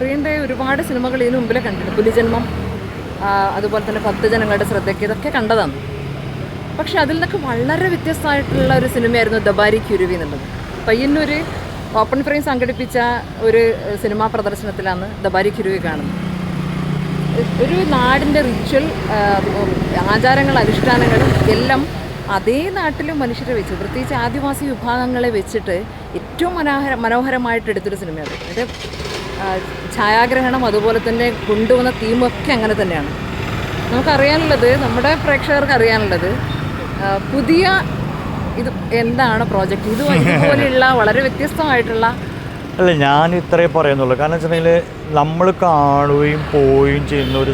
പ്രിയന്റെ ഒരുപാട് സിനിമകൾ ഇതിനു മുമ്പിലെ കണ്ടിട്ടുണ്ട്. പുലിജന്മം അതുപോലെ തന്നെ പത്ത് ജനങ്ങളുടെ ശ്രദ്ധയ്ക്ക് ഇതൊക്കെ കണ്ടതാണ്. പക്ഷെ അതിൽ നിന്നൊക്കെ വളരെ വ്യത്യസ്തമായിട്ടുള്ള ഒരു സിനിമയായിരുന്നു ദബാരി ക്യുരുവി എന്നുള്ളത്. പയ്യന്നൂർ ഓപ്പൺ ഫ്രെയിം സംഘടിപ്പിച്ച ഒരു സിനിമാ പ്രദർശനത്തിലാണ് ദബാരി ക്യുരുവി കാണുന്നത്. ഒരു നാടിന്റെ റിച്വൽ ആചാരങ്ങൾ അനുഷ്ഠാനങ്ങൾ എല്ലാം അതേ നാട്ടിലും മനുഷ്യരെ വെച്ച്. പ്രത്യേകിച്ച് ആദിവാസി വിഭാഗങ്ങളെ വെച്ചിട്ട് ഏറ്റവും മനോഹര മനോഹരമായിട്ട് എടുത്തൊരു സിനിമയാണ്. ആ, ഛായാഗ്രഹണം അതുപോലെ തന്നെ കൊണ്ടുവന്ന തീമൊക്കെ അങ്ങനെ തന്നെയാണ്. നമുക്കറിയാനുള്ളത് നമ്മുടെ പ്രേക്ഷകർക്ക് അറിയാനുള്ളത് പുതിയ ഇത് എന്താണ് പ്രോജക്റ്റ് ഇത് ഇതുപോലെയുള്ള വളരെ വ്യത്യസ്തമായിട്ടുള്ള അല്ല ഞാൻ ഇത്രേ പറയുന്നുള്ളൂ. കാരണം വെച്ചിട്ടുണ്ടെങ്കിൽ നമ്മൾ കാണുകയും പോവുകയും ചെയ്യുന്ന ഒരു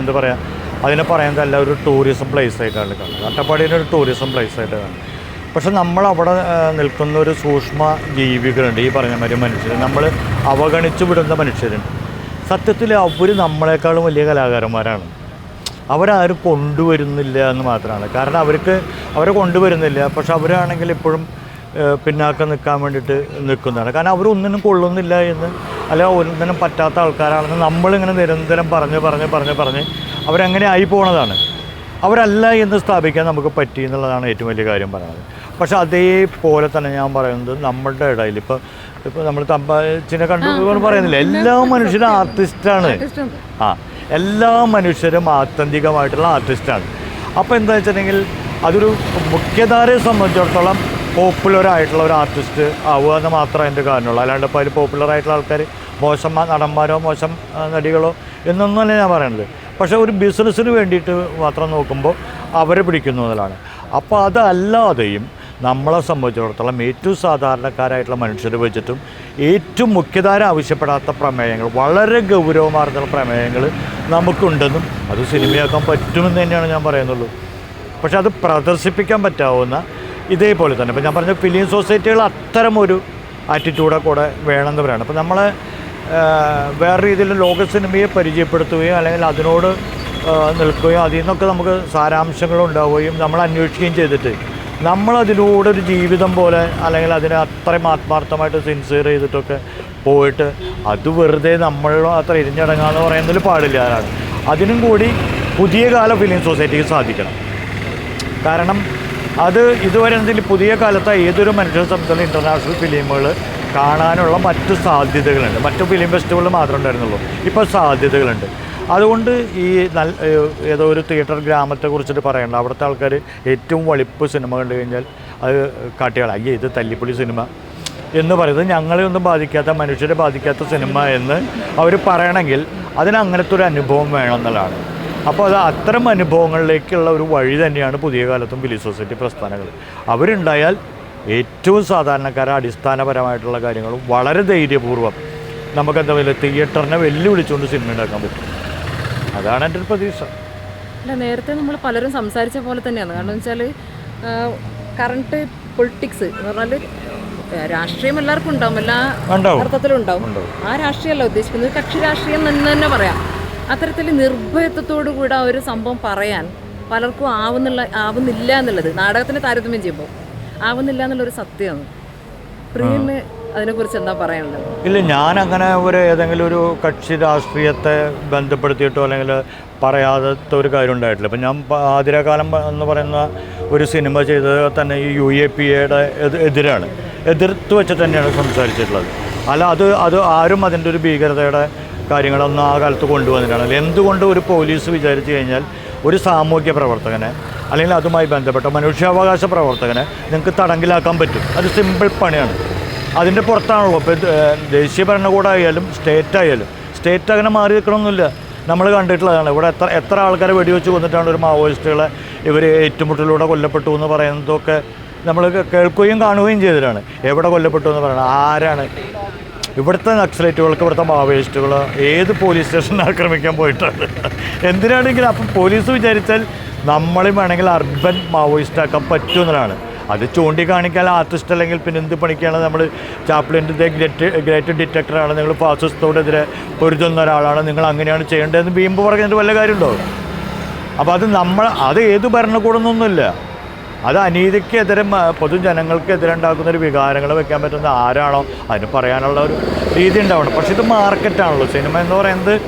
എന്താ പറയുക അതിനെ പറയുന്നതല്ല ഒരു ടൂറിസം പ്ലേസ് ആയിട്ടാണ് കാണുന്നത്. അട്ടപ്പാടിയുടെ ഒരു ടൂറിസം പ്ലേസ് ആയിട്ട് കാണുന്നത്. പക്ഷെ നമ്മൾ അവിടെ നിൽക്കുന്ന ഒരു സൂക്ഷ്മ ജീവികളുണ്ട് ഈ പറഞ്ഞ മാതിരി മനുഷ്യർ നമ്മൾ അവഗണിച്ചു വിടുന്ന മനുഷ്യരുണ്ട്. സത്യത്തിൽ അവർ നമ്മളെക്കാളും വലിയ കലാകാരന്മാരാണ്. അവരാരും കൊണ്ടുവരുന്നില്ല എന്ന് മാത്രമാണ്. കാരണം അവർക്ക് അവരെ കൊണ്ടുവരുന്നില്ല. പക്ഷെ അവരാണെങ്കിൽ ഇപ്പോഴും പിന്നാക്കം നിൽക്കാൻ വേണ്ടിയിട്ട് നിൽക്കുന്നതാണ്. കാരണം അവരൊന്നിനും കൊള്ളുന്നില്ല എന്ന് അല്ല ഒന്നിനും പറ്റാത്ത ആൾക്കാരാണെന്ന് നമ്മളിങ്ങനെ നിരന്തരം പറഞ്ഞ് പറഞ്ഞ് പറഞ്ഞ് പറഞ്ഞ് അവരങ്ങനെ ആയി പോണതാണ്. അവരല്ല എന്ന് സ്ഥാപിക്കാൻ നമുക്ക് പറ്റി എന്നുള്ളതാണ് ഏറ്റവും വലിയ കാര്യം പറയുന്നത്. പക്ഷേ അതേപോലെ തന്നെ ഞാൻ പറയുന്നത് നമ്മളുടെ ഇടയിൽ ഇപ്പോൾ ഇപ്പോൾ നമ്മൾ തമ്പാച്ചിനെ കണ്ടു പറയുന്നില്ല? എല്ലാ മനുഷ്യരും ആർട്ടിസ്റ്റാണ്. ആ എല്ലാ മനുഷ്യരും ആത്യന്തികമായിട്ടുള്ള ആർട്ടിസ്റ്റാണ്. അപ്പോൾ എന്താ വെച്ചിട്ടുണ്ടെങ്കിൽ അതൊരു മുഖ്യധാരയെ സംബന്ധിച്ചിടത്തോളം പോപ്പുലർ ആയിട്ടുള്ള ഒരു ആർട്ടിസ്റ്റ് ആവുക എന്ന് മാത്രമേ എന്റെ കാരണമുള്ളൂ. അല്ലാണ്ട് ഇപ്പോൾ അതിൽ പോപ്പുലർ ആയിട്ടുള്ള ആൾക്കാർ മോശം നടന്മാരോ മോശം നടികളോ എന്നൊന്നും അല്ല ഞാൻ പറയുന്നത് പക്ഷേ ഒരു ബിസിനസ്സിന് വേണ്ടിയിട്ട് മാത്രം നോക്കുമ്പോൾ അവരെ പിടിക്കുന്നു എന്നതാണ്. അപ്പോൾ അതല്ലാതെയും നമ്മളെ സംബന്ധിച്ചിടത്തോളം ഏറ്റവും സാധാരണക്കാരായിട്ടുള്ള മനുഷ്യരെ വെച്ചിട്ടും ഏറ്റവും മുഖ്യധാര ആവശ്യപ്പെടാത്ത പ്രമേയങ്ങൾ വളരെ ഗൗരവമാർന്ന പ്രമേയങ്ങൾ നമുക്കുണ്ടെന്നും അത് സിനിമയാക്കാൻ പറ്റുമെന്ന് തന്നെയാണ് ഞാൻ പറയുന്നുള്ളൂ. പക്ഷെ അത് പ്രദർശിപ്പിക്കാൻ പറ്റാവുന്ന ഇതേപോലെ തന്നെ. ഇപ്പോൾ ഞാൻ പറഞ്ഞ ഫിലിം സൊസൈറ്റികൾ അത്തരം ഒരു ആറ്റിറ്റ്യൂഡെ കൂടെ വേണമെന്ന് പറയുന്നത് അപ്പോൾ നമ്മൾ വേറെ രീതിയിൽ ലോക സിനിമയെ പരിചയപ്പെടുത്തുകയും അല്ലെങ്കിൽ അതിനോട് നിൽക്കുകയും അതിൽ നിന്നൊക്കെ നമുക്ക് സാരാംശങ്ങൾ ഉണ്ടാവുകയും നമ്മൾ അന്വേഷിക്കുകയും ചെയ്തിട്ട് നമ്മളതിലൂടെ ഒരു ജീവിതം പോലെ അല്ലെങ്കിൽ അതിനെ അത്രയും ആത്മാർത്ഥമായിട്ട് സിൻസിയർ ചെയ്തിട്ടൊക്കെ പോയിട്ട് അത് വെറുതെ നമ്മൾ അത്ര ഇരിഞ്ഞടങ്ങാന്ന് പറയുന്നതിൽ പാടില്ല ആരാണ്. അതിനും കൂടി പുതിയ കാല ഫിലിം സൊസൈറ്റിക്ക് സാധിക്കണം. കാരണം അത് ഇതുവരെ എന്തെങ്കിലും പുതിയ കാലത്ത് ഏതൊരു മനുഷ്യ സംബന്ധിച്ചുള്ള ഇന്റർനാഷണൽ ഫിലിമുകൾ കാണാനുള്ള മറ്റു സാധ്യതകളുണ്ട്. മറ്റു ഫിലിം ഫെസ്റ്റിവലിൽ മാത്രമേ ഉണ്ടായിരുന്നുള്ളൂ. ഇപ്പോൾ സാധ്യതകളുണ്ട്. അതുകൊണ്ട് ഈ നല്ല ഏതോ ഒരു തിയേറ്റർ ഗ്രാമത്തെ കുറിച്ചിട്ട് പറയണ്ട. അവിടുത്തെ ആൾക്കാർ ഏറ്റവും വളിപ്പ് സിനിമ കണ്ടു കഴിഞ്ഞാൽ അത് കാട്ടിയാൾ അയ്യേ ഇത് തല്ലിപ്പൊളി സിനിമ. എന്ന് പറയുന്നത് ഞങ്ങളെ ഒന്നും ബാധിക്കാത്ത മനുഷ്യരെ ബാധിക്കാത്ത സിനിമ എന്ന് അവർ പറയണമെങ്കിൽ അതിന് അങ്ങനത്തെ ഒരു അനുഭവം വേണം എന്നുള്ളതാണ്. അപ്പോൾ അത് അത്തരം അനുഭവങ്ങളിലേക്കുള്ള ഒരു വഴി തന്നെയാണ് പുതിയ കാലത്തും ഫിലിം സൊസൈറ്റി പ്രസ്ഥാനങ്ങൾ അവരുണ്ടായാൽ ഏറ്റവും സാധാരണക്കാരെ അടിസ്ഥാനപരമായിട്ടുള്ള കാര്യങ്ങളും വളരെ ധൈര്യപൂർവം നമുക്കെന്താ പറയുക തിയേറ്ററിനെ വെല്ലുവിളിച്ചുകൊണ്ട് സിനിമ ഉണ്ടാക്കാൻ പറ്റും. അതാണ് എന്റെ ഒരു പ്രതീക്ഷ. അല്ല നേരത്തെ നമ്മൾ പലരും സംസാരിച്ച പോലെ തന്നെയാണ്. കാരണം വെച്ചാൽ കറണ്ട് പൊളിറ്റിക്സ് എന്ന് പറഞ്ഞാൽ രാഷ്ട്രീയം എല്ലാവർക്കും ഉണ്ടാവും. എല്ലാ. അർത്ഥത്തിലും ഉണ്ടാവും. ആ രാഷ്ട്രീയമല്ല ഉദ്ദേശിക്കുന്നത്. കക്ഷി രാഷ്ട്രീയം എന്ന് തന്നെ പറയാം. അത്തരത്തിൽ നിർഭയത്വത്തോടു കൂടെ ഒരു സംഭവം പറയാൻ പലർക്കും ആവുന്നുള്ള ആവുന്നില്ല എന്നുള്ളത് നാടകത്തിന് താരതമ്യം ചെയ്യുമ്പോൾ. ആവുന്നില്ല എന്നുള്ളൊരു സത്യമാണ്. പ്രിയന് അതിനെക്കുറിച്ച് എന്താ പറയാനുള്ളത്? ഇല്ല ഞാൻ അങ്ങനെ ഒരു ഏതെങ്കിലും ഒരു കക്ഷി രാഷ്ട്രീയത്തെ ബന്ധപ്പെടുത്തിയിട്ടോ അല്ലെങ്കിൽ പറയാത്ത ഒരു കാര്യം ഉണ്ടായിട്ടില്ല. ഇപ്പം ഞാൻ ആതിരകാലം എന്ന് പറയുന്ന ഒരു സിനിമ ചെയ്തത് തന്നെ ഈ യു എ പി എയുടെ എതിരാണ്. എതിർത്ത് വെച്ച് തന്നെയാണ് സംസാരിച്ചിട്ടുള്ളത്. അല്ല അത് അത് ആരും അതിന്റെ ഒരു ഭീകരതയുടെ കാര്യങ്ങളൊന്നും ആ കാലത്ത് കൊണ്ടുവന്നിട്ടാണ് എന്തുകൊണ്ട് ഒരു പോലീസ് വിചാരിച്ചു കഴിഞ്ഞാൽ ഒരു സാമൂഹ്യ പ്രവർത്തകനെ അല്ലെങ്കിൽ അതുമായി ബന്ധപ്പെട്ട മനുഷ്യാവകാശ പ്രവർത്തകനെ നിങ്ങൾക്ക് തടങ്കിലാക്കാൻ പറ്റും. അത് സിമ്പിൾ പണിയാണ്. അതിന്റെ പുറത്താണല്ലോ. ഇപ്പോൾ ദേശീയ ഭരണകൂടമായാലും സ്റ്റേറ്റ് ആയാലും സ്റ്റേറ്റ് അങ്ങനെ മാറി നിൽക്കണമെന്നില്ല നമ്മൾ കണ്ടിട്ടുള്ളതാണ്. ഇവിടെ എത്ര എത്ര ആൾക്കാരെ വെടിവെച്ച് കൊന്നിട്ടാണ് ഒരു മാവോയിസ്റ്റുകളെ ഇവർ ഏറ്റുമുട്ടലിലൂടെ കൊല്ലപ്പെട്ടു എന്ന് പറയുന്നതൊക്കെ നമ്മൾ കേൾക്കുകയും കാണുകയും ചെയ്തിട്ടാണ് എവിടെ കൊല്ലപ്പെട്ടു എന്ന് പറയുന്നത് ആരാണ്? ഇവിടുത്തെ നക്സലൈറ്റുകൾക്ക് ഇവിടുത്തെ മാവോയിസ്റ്റുകൾ ഏത് പോലീസ് സ്റ്റേഷനിൽ ആക്രമിക്കാൻ പോയിട്ടാണ്? എന്തിനാണെങ്കിലും അപ്പം പോലീസ് വിചാരിച്ചാൽ നമ്മളും വേണമെങ്കിൽ അർബൻ മാവോയിസ്റ്റ് ആക്കാൻ പറ്റുമെന്നതാണ് അത് ചൂണ്ടിക്കാണിക്കാൻ ആർട്ടിസ്റ്റ് അല്ലെങ്കിൽ പിന്നെ എന്ത് പണിക്കാണ് നമ്മൾ ചാപ്ലിന്റെ ഗ്രേറ്റ് ഗ്രേറ്റ് ഡിറ്റക്ടറാണ് നിങ്ങൾ ഫാസിസ്റ്റോടെതിരെ പൊരുതുന്ന ഒരാളാണ് നിങ്ങൾ അങ്ങനെയാണ് ചെയ്യേണ്ടതെന്ന് വീമ്പ് പറഞ്ഞിട്ട് വല്ല കാര്യമുണ്ടോ? അപ്പോൾ അത് നമ്മൾ അത് ഏത് ഭരണകൂടമൊന്നുമില്ല അത് അനീതിക്കെതിരെ പൊതുജനങ്ങൾക്കെതിരെ ഉണ്ടാക്കുന്ന ഒരു വികാരങ്ങൾ വെക്കാൻ പറ്റുന്ന ആരാണോ? അതിന് പറയാനുള്ള ഒരു രീതി ഉണ്ടാവണം. പക്ഷേ ഇത് മാർക്കറ്റാണല്ലോ. സിനിമ എന്ന് പറയുന്നത്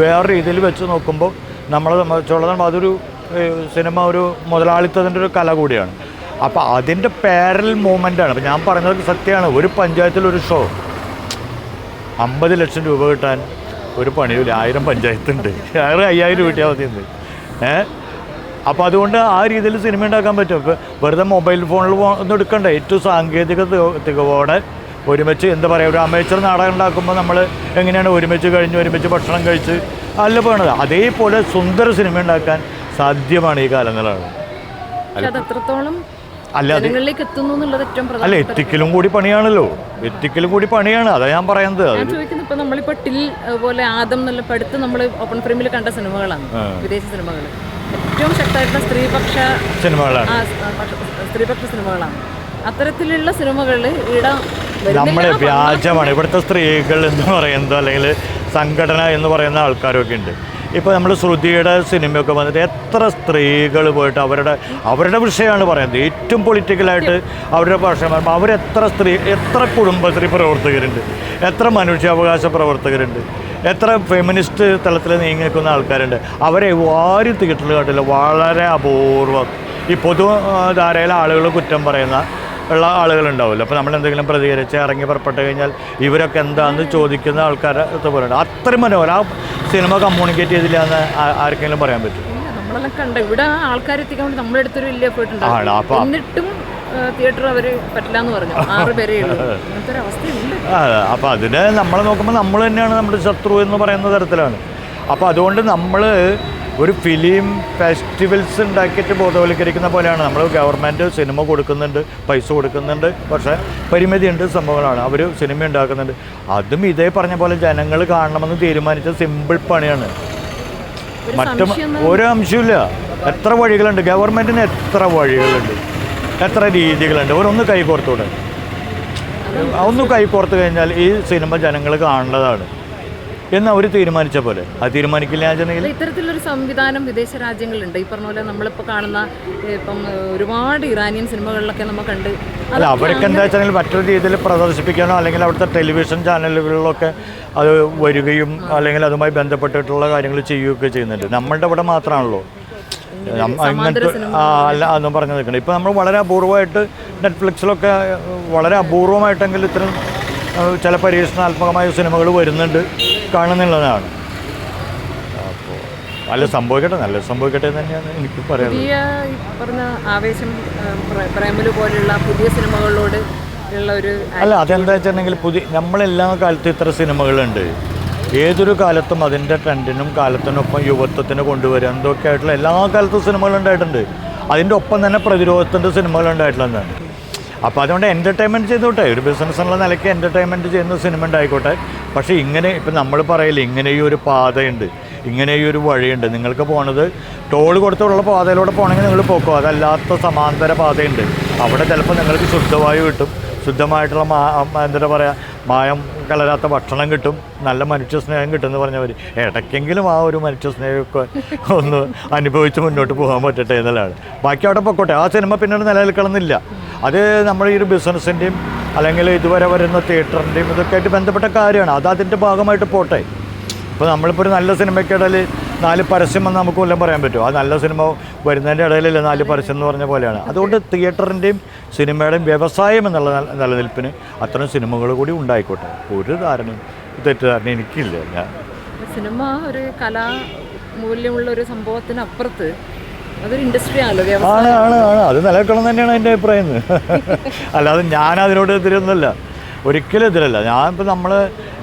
വേറെ രീതിയിൽ വെച്ച് നോക്കുമ്പോൾ നമ്മളെ സംബന്ധിച്ചോളം അതൊരു സിനിമ ഒരു മുതലാളിത്തത്തിന്റെ ഒരു കല കൂടിയാണ്. അപ്പോൾ അതിന്റെ പാരൽ മൂവ്മെന്റാണ്. അപ്പോൾ ഞാൻ പറഞ്ഞത് സത്യമാണ്. ഒരു പഞ്ചായത്തിൽ ഒരു ഷോ അമ്പത് ലക്ഷം രൂപ കിട്ടാൻ ഒരു പണിയില്ല ആയിരം പഞ്ചായത്തുണ്ട്. ആയിരം അയ്യായിരം കിട്ടിയാൽ മതി ഏഹ് അപ്പോൾ അതുകൊണ്ട് ആ രീതിയിൽ സിനിമ ഉണ്ടാക്കാൻ പറ്റും. ഇപ്പോൾ വെറുതെ മൊബൈൽ ഫോണിൽ ഒന്നും എടുക്കണ്ട. ഏറ്റവും സാങ്കേതിക തിക- തികവോടെ ഒരുമിച്ച് എന്താ പറയുക ഒരു അമേച്ചർ നാടകം ഉണ്ടാക്കുമ്പോൾ നമ്മൾ എങ്ങനെയാണ് ഒരുമിച്ച് കഴിഞ്ഞ് ഒരുമിച്ച് ഭക്ഷണം കഴിച്ച് അല്ല പോകണത് അതേപോലെ സുന്ദര സിനിമ ഉണ്ടാക്കാൻ സാധ്യമാണ് ഈ കാലങ്ങളാണ്. അല്ല അല്ല എത്തിക്കലും കൂടി പണിയാണല്ലോ. എത്തിക്കലും കൂടി പണിയാണ്. അതാ ഞാൻ പറയുന്നത്. ഞാൻ ചോദിക്കുന്നത് ഇപ്പൊ നമ്മളിപ്പോ ടിൽ പോലെ ആദം എന്നുള്ള പഠിത്തം നമ്മൾ ഓപ്പൺ ഫ്രെയിമിൽ കണ്ട സിനിമകളാണ് വിദേശ സിനിമകൾ ഏറ്റവും ശക്തമായിട്ടുള്ള സ്ത്രീപക്ഷ സിനിമകളാണ്. സ്ത്രീപക്ഷ സിനിമകളാണ്. അത്തരത്തിലുള്ള സിനിമകളിൽ ഇവിടെ നമ്മുടെ വ്യാജമാണ്. ഇവിടുത്തെ സ്ത്രീകൾ എന്ന് പറയുന്നത് അല്ലെങ്കിൽ സംഘടന എന്ന് പറയുന്ന ആൾക്കാരൊക്കെ ഉണ്ട്. ഇപ്പോൾ നമ്മൾ ശ്രുതിയുടെ സിനിമയൊക്കെ വന്നിട്ട് എത്ര സ്ത്രീകൾ പോയിട്ട് അവരുടെ അവരുടെ വിഷയമാണ് പറയുന്നത്. ഏറ്റവും പൊളിറ്റിക്കലായിട്ട് അവരുടെ ഭാഷ പറയുമ്പോൾ അവരെത്ര സ്ത്രീ എത്ര കുടുംബശ്രീ പ്രവർത്തകരുണ്ട്. എത്ര മനുഷ്യാവകാശ പ്രവർത്തകരുണ്ട്. എത്ര ഫെമിനിസ്റ്റ് തലത്തിൽ നീങ്ങി നിൽക്കുന്ന ആൾക്കാരുണ്ട്. അവരെ ആരും തിയേറ്ററിൽ കണ്ടില്ല. വളരെ അപൂർവം. ഈ പൊതു ആ, ധാരയിലെ ആളുകൾ കുറ്റം പറയുന്ന ഉള്ള ആളുകളുണ്ടാവില്ല അപ്പോൾ നമ്മൾ എന്തെങ്കിലും പ്രതികരിച്ച് ഇറങ്ങി പുറപ്പെട്ട് കഴിഞ്ഞാൽ ഇവരൊക്കെ എന്താണെന്ന് ചോദിക്കുന്ന ആൾക്കാരെ പോലെയുണ്ട് അത്രയും മനോഹരം. ആ സിനിമ കമ്മ്യൂണിക്കേറ്റ് ചെയ്തില്ല എന്ന് ആർക്കെങ്കിലും പറയാൻ പറ്റും? നമ്മളെല്ലാം കണ്ട ഇവിടെ വേണ്ടി നമ്മുടെ വലിയ എഫേർട്ട് ഉണ്ടാവും എന്നിട്ടും തിയേറ്റർ അവർ പറ്റില്ല എന്ന് പറഞ്ഞു. ആറ് പേരേ ഉള്ളൂ. അങ്ങനത്തെ ഒരു അവസ്ഥയുണ്ട് അപ്പോൾ അതിന് നമ്മളെ നോക്കുമ്പോൾ നമ്മൾ തന്നെയാണ് നമ്മുടെ ശത്രു എന്ന് പറയുന്ന തരത്തിലാണ്. അപ്പോൾ അതുകൊണ്ട് നമ്മൾ ഒരു ഫിലിം ഫെസ്റ്റിവൽസ് ഉണ്ടാക്കിയിട്ട് ബോധവൽക്കരിക്കുന്ന പോലെയാണ്. നമ്മൾ ഗവൺമെന്റ് സിനിമ കൊടുക്കുന്നുണ്ട് പൈസ കൊടുക്കുന്നുണ്ട്. പക്ഷേ പരിമിതിയുണ്ട് സംഭവങ്ങളാണ്. അവർ സിനിമ ഉണ്ടാക്കുന്നുണ്ട്. അതും ഇതേ പറഞ്ഞ പോലെ ജനങ്ങൾ കാണണമെന്ന് തീരുമാനിച്ച സിമ്പിൾ പണിയാണ്. മറ്റും ഒരു അംശമില്ല എത്ര വഴികളുണ്ട്? ഗവൺമെന്റിന് എത്ര വഴികളുണ്ട്? എത്ര രീതികളുണ്ട്? ഒരൊന്ന് കൈകോർത്തൂടെ ഒന്ന് കൈകോർത്ത് കഴിഞ്ഞാൽ ഈ സിനിമ ജനങ്ങൾ കാണേണ്ടതാണ് എന്ന് അവർ തീരുമാനിച്ച പോലെ? അത് തീരുമാനിക്കില്ല ഇത്തരത്തിലൊരു സംവിധാനം വിദേശ രാജ്യങ്ങളുണ്ട് ഈ പറഞ്ഞ പോലെ നമ്മളിപ്പോൾ കാണുന്ന ഇപ്പം ഒരുപാട് ഇറാനിയൻ സിനിമകളിലൊക്കെ നമ്മൾ കണ്ട് അല്ല അവർക്ക് എന്താ വെച്ചാൽ മറ്റൊരു രീതിയിൽ പ്രദർശിപ്പിക്കാനോ അല്ലെങ്കിൽ അവിടുത്തെ ടെലിവിഷൻ ചാനലുകളിലൊക്കെ അത് വരികയും അല്ലെങ്കിൽ അതുമായി ബന്ധപ്പെട്ടിട്ടുള്ള കാര്യങ്ങൾ ചെയ്യുകയൊക്കെ ചെയ്യുന്നുണ്ട്. നമ്മളുടെ ഇവിടെ മാത്രമാണല്ലോ. ഇങ്ങനത്തെ അല്ല അതും പറഞ്ഞു നിൽക്കുന്നത് ഇപ്പം നമ്മൾ വളരെ അപൂർവമായിട്ട് നെറ്റ്ഫ്ലിക്സിലൊക്കെ വളരെ അപൂർവമായിട്ടെങ്കിലും ഇത്തരം ചില പരീക്ഷണാത്മകമായ സിനിമകൾ വരുന്നുണ്ട് കാണുന്നുള്ളതാണ്. അപ്പോൾ നല്ല സംഭവിക്കട്ടെ നല്ല സംഭവിക്കട്ടെ എന്ന് തന്നെയാണ് എനിക്ക് പറയാനുള്ളത്. പറഞ്ഞ ആവേശം പ്രേമലു പോലെയുള്ള പുതിയ സിനിമകളോട് ഉള്ള ഒരു അല്ല അതെന്താ വെച്ചിട്ടുണ്ടെങ്കിൽ പുതിയ നമ്മളെല്ലാ കാലത്തും ഇത്ര സിനിമകളുണ്ട്. ഏതൊരു കാലത്തും അതിന്റെ ട്രെൻഡിനും കാലത്തിനൊപ്പം യുവത്വത്തിന് കൊണ്ടുവരിക എന്തൊക്കെ ആയിട്ടുള്ള എല്ലാ കാലത്തും സിനിമകൾ ഉണ്ടായിട്ടുണ്ട്. അതിന്റെ ഒപ്പം തന്നെ പ്രതിരോധത്തിന്റെ സിനിമകൾ ഉണ്ടായിട്ടുള്ളതാണ് അപ്പോൾ അതുകൊണ്ട് എന്റർടൈൻമെന്റ് ചെയ്തോട്ടെ. ഒരു ബിസിനസ് എന്നുള്ള നിലയ്ക്ക് എന്റർടൈൻമെന്റ് ചെയ്യുന്ന സിനിമ ഉണ്ടായിക്കോട്ടെ. പക്ഷേ ഇങ്ങനെ ഇപ്പം നമ്മൾ പറയില്ല ഇങ്ങനെ ഈ ഒരു പാതയുണ്ട്. ഇങ്ങനെ ഈ ഒരു വഴിയുണ്ട്. നിങ്ങൾക്ക് പോണത് ടോൾ കൊടുത്തുള്ള പാതയിലൂടെ പോകണമെങ്കിൽ നിങ്ങൾ പോക്കോ. അതല്ലാത്ത സമാന്തര പാതയുണ്ട്. അവിടെ ചിലപ്പോൾ നിങ്ങൾക്ക് ശുദ്ധവായു കിട്ടും. ശുദ്ധമായിട്ടുള്ള മ- എന്താ പറയുക മായം കലരാത്ത ഭക്ഷണം കിട്ടും നല്ല മനുഷ്യ സ്നേഹം കിട്ടും എന്ന് പറഞ്ഞവർ ഇടയ്ക്കെങ്കിലും ആ ഒരു മനുഷ്യ സ്നേഹമൊക്കെ ഒന്ന് അനുഭവിച്ച് മുന്നോട്ട് പോകാൻ പറ്റട്ടെ എന്നുള്ളതാണ്. ബാക്കി അവിടെ പൊക്കോട്ടെ. ആ സിനിമ പിന്നീട് നിലനിൽക്കണമെന്നില്ല. അത് നമ്മൾ ഈ ഒരു ബിസിനസ്സിന്റെയും അല്ലെങ്കിൽ ഇതുവരെ വരുന്ന തിയേറ്ററിന്റെയും ഇതൊക്കെ ആയിട്ട് ബന്ധപ്പെട്ട കാര്യമാണ്. അത് അതിന്റെ ഭാഗമായിട്ട് പോട്ടെ. ഇപ്പോൾ നമ്മളിപ്പോൾ ഒരു നല്ല സിനിമയ്ക്കിടയിൽ നാല് പരസ്യം എന്ന് നമുക്ക് വല്ലതും പറയാൻ പറ്റുമോ ആ നല്ല സിനിമ വരുന്നതിന്റെ ഇടയിലല്ലേ നാല് പരസ്യം എന്ന് പറഞ്ഞ പോലെയാണ്. അതുകൊണ്ട് തിയേറ്ററിന്റെയും സിനിമയുടെയും വ്യവസായം എന്നുള്ള നില- നിലനിൽപ്പിന് അത്തരം സിനിമകൾ കൂടി ഉണ്ടായിക്കോട്ടെ. ഒരു ധാരണ തെറ്റിദ്ധാരണ എനിക്കില്ല. ഞാൻ സിനിമ ഒരു കലാ മൂല്യമുള്ള ഒരു സംഭവത്തിന് അപ്പുറത്ത് അതൊരു ഇൻഡസ്ട്രി ആണല്ലോ ആണ് ആണ് ആണ്. അത് നിലനിൽക്കണം തന്നെയാണ് എന്റെ അഭിപ്രായം. അല്ലാതെ ഞാൻ അതിനോട് എതിരൊന്നുമല്ല. ഒരിക്കലും എതിരല്ല. ഞാൻ ഇപ്പോൾ നമ്മൾ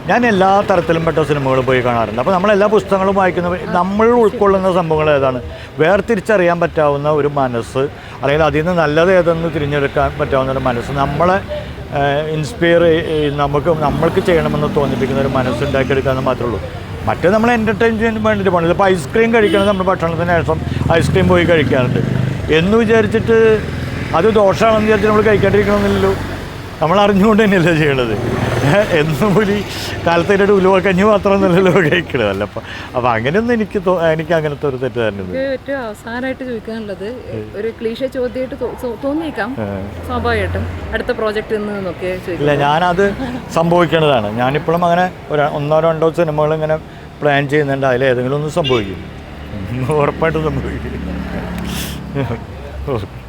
ഞാൻ എല്ലാ തരത്തിലും പെട്ട സിനിമകൾ പോയി കാണാറുണ്ട്. അപ്പോൾ നമ്മൾ എല്ലാ പുസ്തകങ്ങളും വായിക്കുന്ന നമ്മൾ ഉൾക്കൊള്ളുന്ന സംഭവങ്ങൾ ഏതാണ്? വേർതിരിച്ചറിയാൻ പറ്റാവുന്ന ഒരു മനസ്സ് അല്ലെങ്കിൽ അതിൽ നിന്ന് നല്ലത് ഏതെന്ന് തിരഞ്ഞെടുക്കാൻ പറ്റാവുന്ന ഒരു മനസ്സ് നമ്മളെ ഇൻസ്പയർ നമുക്ക് നമ്മൾക്ക് ചെയ്യണമെന്ന് തോന്നിപ്പിക്കുന്ന ഒരു മനസ്സ് ഉണ്ടാക്കിയെടുക്കാമെന്ന് മാത്രമേ ഉള്ളൂ. മറ്റേ നമ്മൾ എന്റർടൈൻ ചെയ്യാൻ വേണ്ടിയിട്ട് പോകണം ഇപ്പോൾ ഐസ്ക്രീം കഴിക്കണത് നമ്മൾ ഭക്ഷണത്തിന് ശേഷം ഐസ്ക്രീം പോയി കഴിക്കാറുണ്ട്. എന്ന് വിചാരിച്ചിട്ട് അത് ദോഷമാണെന്ന് വിചാരിച്ച് നമ്മൾ കഴിക്കാണ്ടിരിക്കണമെന്നില്ലല്ലോ നമ്മൾ അറിഞ്ഞുകൊണ്ട് തന്നെയല്ലേ ചെയ്യണത്. എന്നും പുലി ഒരു ഉലുവ കഞ്ഞി മാത്രമൊന്നുമല്ലല്ലോ കഴിക്കണത്. അല്ല അപ്പം അപ്പം അങ്ങനെയൊന്നും എനിക്ക് എനിക്ക് അങ്ങനത്തെ ഒരു തെറ്റ് തന്നെ ഏറ്റവും അവസാനമായിട്ട് ചോദിക്കാനുള്ളത് ഒരു ക്ലീശ ചോദ്യമായിട്ട് തോന്നിയേക്കാം. സ്വാഭാവികമായിട്ടും അടുത്ത പ്രോജക്റ്റ് ഇല്ല ഞാനത് സംഭവിക്കേണ്ടതാണ് ഞാനിപ്പോഴും അങ്ങനെ ഒരു ഒന്നോ രണ്ടോ സിനിമകൾ ഇങ്ങനെ പ്ലാൻ ചെയ്യുന്നുണ്ട്. അതിൽ ഏതെങ്കിലും ഒന്ന് സംഭവിക്കും. ഉറപ്പായിട്ട് സംഭവിക്കും. ഓക്കെ